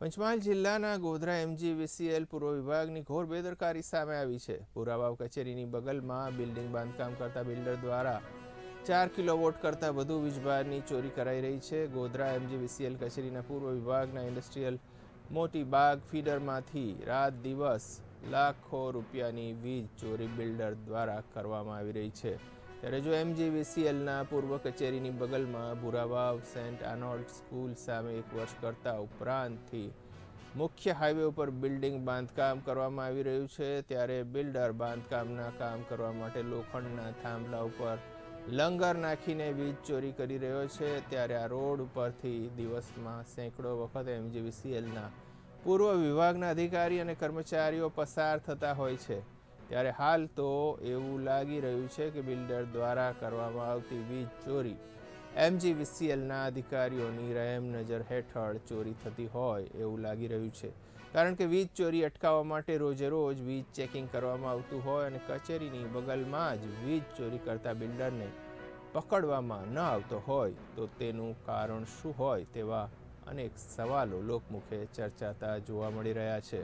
પંચમહાલ જિલ્લાના ગોધરા એમજીવીસીએલ પૂર્વ વિભાગની ઘોર બેદરકારી સામે આવી છે. પુરાવાવ કચેરીની બગલમાં બિલ્ડિંગ બાંધકામ કરતા બિલ્ડર દ્વારા ચાર કિલોવોટ કરતાં વધુ વીજભારની ચોરી કરાઈ રહી છે. ગોધરા એમજીવીસીએલ કચેરીના પૂર્વ વિભાગના ઇન્ડસ્ટ્રીયલ મોટી બાગ ફીડરમાંથી રાત દિવસ લાખો રૂપિયાની વીજ ચોરી બિલ્ડર દ્વારા કરવામાં આવી રહી છે. ત્યારે જો એમજીવીસીએલના પૂર્વ કચેરીની બગલમાં ભુરાવાવ, સેન્ટ આર્નોલ્ડ સ્કૂલ સામે એક વર્ષ કરતાં ઉપરાંતથી મુખ્ય હાઈવે ઉપર બિલ્ડિંગ બાંધકામ કરવામાં આવી રહ્યું છે, ત્યારે બિલ્ડર બાંધકામના કામ કરવા માટે લોખંડના થાંભલા ઉપર લંગર નાખીને વીજ ચોરી કરી રહ્યો છે, ત્યારે આ રોડ ઉપરથી દિવસમાં સેંકડો વખત એમજીવીસીએલના પૂર્વ વિભાગના અધિકારી અને કર્મચારીઓ પસાર થતા હોય છે. ત્યારે હાલ તો એવું લાગી રહ્યું છે કે બિલ્ડર દ્વારા કરવામાં આવતી વીજ ચોરી એમજીવીસીએલના અધિકારીઓની રહેમ નજર હેઠળ ચોરી થતી હોય એવું લાગી રહ્યું છે. કારણ કે વીજ ચોરી અટકાવવા માટે રોજે રોજ વીજ ચેકિંગ કરવામાં આવતું હોય અને કચેરીની બગલમાં જ વીજ ચોરી કરતા બિલ્ડરને પકડવામાં ન આવતો હોય, તો તેનું કારણ શું હોય તેવા અનેક સવાલો લોકમુખે ચર્ચાતા જોવા મળી રહ્યા છે.